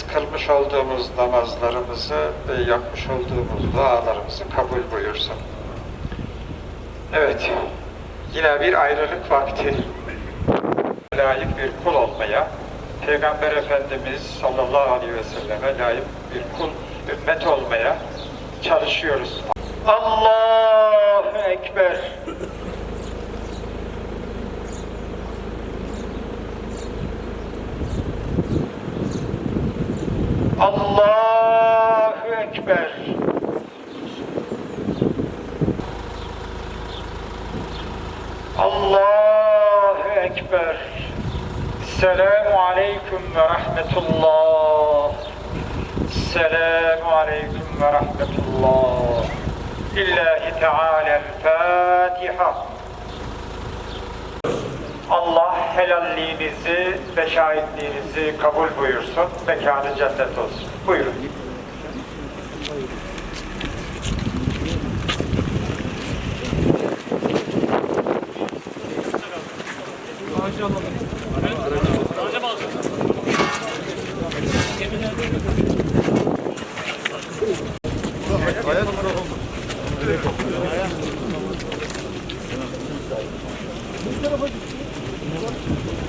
kılmış olduğumuz namazlarımızı ve yapmış olduğumuz dualarımızı kabul buyursun. Evet, yine bir ayrılık vakti layık bir kul olmaya, Peygamber Efendimiz sallallahu aleyhi ve selleme layık bir kul, ümmet olmaya çalışıyoruz. Allahu Ekber. Allahu Ekber. Allahu Ekber. Selamu Aleyküm ve Rahmetullah. Selamu Aleyküm ve Rahmetullah. Lillahi Teala'l-Fatiha. Allah helalliğinizi ve şahitliğinizi kabul buyursun. Mekanı cennet olsun. Buyurun. Bu tarafa git. Thank you.